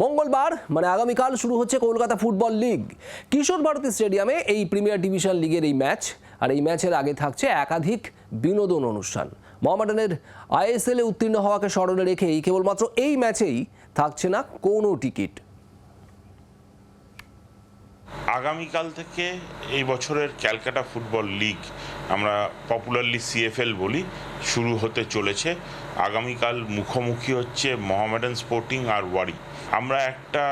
মঙ্গলবার মানে আগামীকাল শুরু হচ্ছে কলকাতা ফুটবল লিগ। কিশোর ভারতী স্টেডিয়ামে এই প্রিমিয়ার ডিভিশন লিগের এই ম্যাচ, আর এই ম্যাচের আগে থাকছে একাধিক বিনোদন অনুষ্ঠান। মোহামেডানের আইএসএলে উত্তীর্ণ হওয়াকে স্মরণে রেখেই কেবলমাত্র এই ম্যাচেই থাকছে না কোনো টিকিট। আগামীকাল থেকে এই বছরের ক্যালকাটা ফুটবল লিগ, আমরা পপুলারলি সিএফএল বলি, শুরু হতে চলেছে। আগামীকাল মুখোমুখি হচ্ছে মোহামেডান স্পোর্টিং আর ওয়ারি। আমরা একটা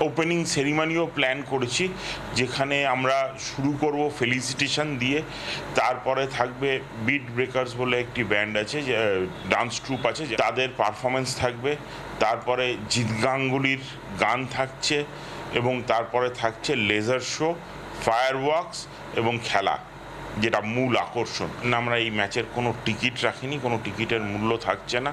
ওপেনিং সেরিমানিও প্ল্যান করেছি, যেখানে আমরা শুরু করব ফেলিসিটেশন দিয়ে। তারপরে থাকবে বিট ব্রেকার্স বলে একটি ব্যান্ড আছে, যে, ডান্স ট্রুপ আছে তাদের পারফরমেন্স থাকবে। তারপরে জিৎ গাঙ্গুলির গান থাকছে। এবং তারপরে থাকছে লেজার শো ফায়ার ওয়ার্কস এবং খেলা, যেটা মূল আকর্ষণ। আমরা এই ম্যাচের কোনো টিকিট রাখিনি, কোনো টিকিটের মূল্য থাকছে না।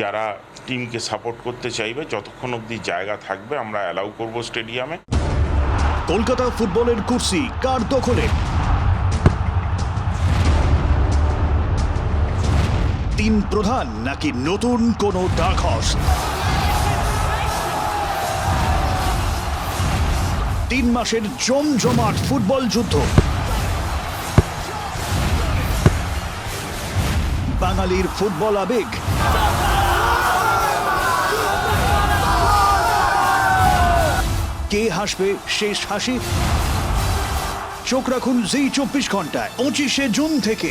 যারা টিমকে সাপোর্ট করতে চাইবে, যতক্ষণ অবধি জায়গা থাকবে, আমরা অ্যালাউ করব স্টেডিয়ামে কলকাতা ফুটবলের কুর্সি কার দখলে? তিন প্রধান নাকি নতুন কোনো ডাক তিন মাসের জমজমাট ফুটবল যুদ্ধ। বাঙালির ফুটবল আবেগ। কে হাসবে শেষ হাসি? চোখ রাখুন জি চব্বিশ ঘন্টায়, পঁচিশে জুন থেকে।